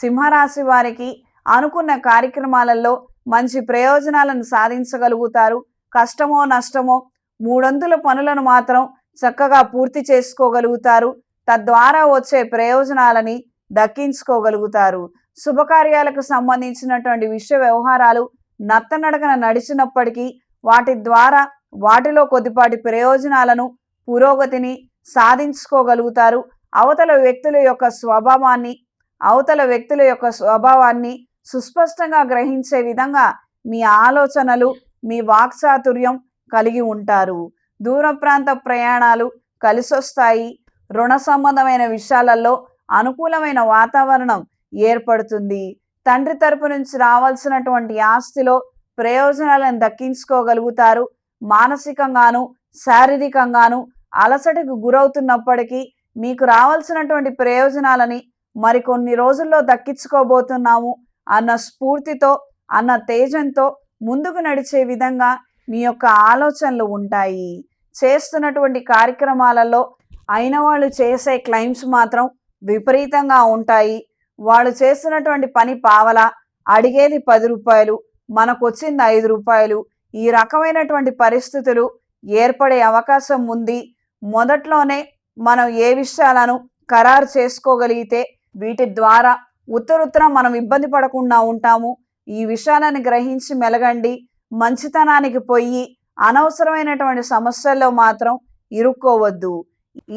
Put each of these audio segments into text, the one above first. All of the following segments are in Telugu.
సింహరాశి వారికి అనుకున్న కార్యక్రమాలలో మంచి ప్రయోజనాలను సాధించగలుగుతారు. కష్టమో నష్టమో మూడొంతుల పనులను మాత్రం చక్కగా పూర్తి చేసుకోగలుగుతారు. తద్వారా వచ్చే ప్రయోజనాలని దక్కించుకోగలుగుతారు. శుభకార్యాలకు సంబంధించినటువంటి విషయ వ్యవహారాలు నత్తనడకన నడిచినప్పటికీ వాటి ద్వారా వాటిలో కొద్దిపాటి ప్రయోజనాలను పురోగతిని సాధించుకోగలుగుతారు. అవతల వ్యక్తుల యొక్క స్వభావాన్ని అవతల వ్యక్తుల యొక్క స్వభావాన్ని సుస్పష్టంగా గ్రహించే విధంగా మీ ఆలోచనలు మీ వాక్చాతుర్యం కలిగి ఉంటారు. దూర ప్రాంత ప్రయాణాలు కలిసొస్తాయి. రుణ సంబంధమైన విషయాలలో అనుకూలమైన వాతావరణం ఏర్పడుతుంది. తండ్రి తరపు నుంచి రావాల్సినటువంటి ఆస్తిలో ప్రయోజనాలను దక్కించుకోగలుగుతారు. మానసికంగాను శారీరకంగాను అలసటకు గురవుతున్నప్పటికీ మీకు రావాల్సినటువంటి ప్రయోజనాలని మరికొన్ని రోజుల్లో దక్కించుకోబోతున్నాము అన్న స్ఫూర్తితో అన్న తేజంతో ముందుకు నడిచే విధంగా మీ యొక్క ఆలోచనలు ఉంటాయి. చేస్తున్నటువంటి కార్యక్రమాలలో అయిన వాళ్ళు చేసే క్లైమ్స్ మాత్రం విపరీతంగా ఉంటాయి. వాళ్ళు చేస్తున్నటువంటి పని పావల అడిగేది పది రూపాయలు మనకు వచ్చింది ఐదు రూపాయలు ఈ రకమైనటువంటి పరిస్థితులు ఏర్పడే అవకాశం ఉంది. మొదట్లోనే మనం ఏ విషయాలను ఖరారు చేసుకోగలిగితే వీటి ద్వారా ఉత్తరుత్తరం మనం ఇబ్బంది పడకుండా ఉంటాము. ఈ విషయాలను గ్రహించి మెలగండి. మంచితనానికి పోయి అనవసరమైనటువంటి సమస్యల్లో మాత్రం ఇరుక్కోవద్దు.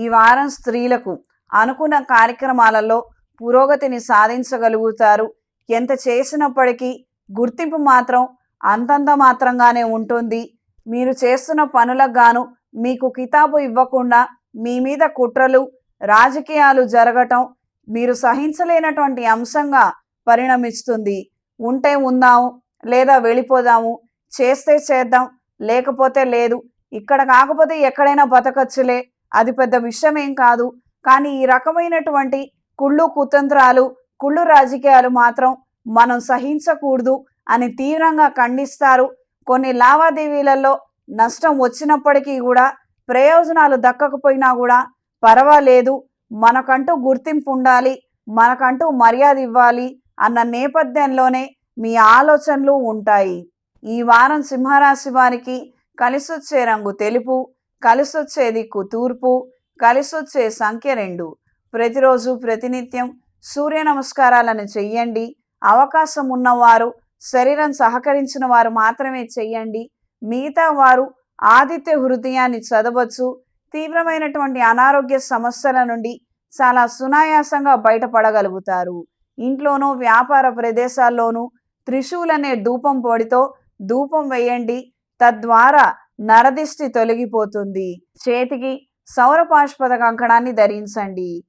ఈ వారం స్త్రీలకు అనుకున్న కార్యక్రమాలలో పురోగతిని సాధించగలుగుతారు. ఎంత చేసినప్పటికీ గుర్తింపు మాత్రం అంతంత మాత్రంగానే ఉంటుంది. మీరు చేస్తున్న పనులకు గాను మీకు కితాబు ఇవ్వకుండా మీ మీద కుట్రలు రాజకీయాలు జరగటం మీరు సహించలేనటువంటి అంశంగా పరిణమిస్తుంది. ఉంటే ఉందాము లేదా వెళ్ళిపోదాము చేస్తే చేద్దాం లేకపోతే లేదు. ఇక్కడ కాకపోతే ఎక్కడైనా బతకచ్చులే. అది పెద్ద విషయం ఏం కాదు. కానీ ఈ రకమైనటువంటి కుళ్ళు కుతంత్రాలు కుళ్ళు రాజకీయాలు మాత్రం మనం సహించకూడదు అని తీవ్రంగా ఖండిస్తారు. కొన్ని లావాదేవీలలో నష్టం వచ్చినప్పటికీ కూడా ప్రయోజనాలు దక్కకపోయినా కూడా పర్వాలేదు. మనకంటూ గుర్తింపు ఉండాలి మనకంటూ మర్యాద ఇవ్వాలి అన్న నేపథ్యంలోనే మీ ఆలోచనలు ఉంటాయి. ఈ వారం సింహరాశి వారికి కలిసొచ్చే రంగు తెలుపు కలిసొచ్చే దిక్కు తూర్పు కలిసొచ్చే సంఖ్య రెండు. ప్రతిరోజు ప్రతినిత్యం సూర్య నమస్కారాలను చెయ్యండి. అవకాశం ఉన్నవారు శరీరం సహకరించిన వారు మాత్రమే చెయ్యండి. మిగతా వారు ఆదిత్య హృదయాన్ని చదవచ్చు తీవ్రమైనటువంటి అనారోగ్య సమస్యల నుండి చాలా సునాయాసంగా బయటపడగలుగుతారు. ఇంట్లోనూ వ్యాపార ప్రదేశాల్లోనూ త్రిశూల్ అనే ధూపం పొడితో ధూపం వేయండి తద్వారా నరదిష్టి తొలగిపోతుంది. చేతికి సౌరపాష్పద కంకణాన్ని ధరించండి.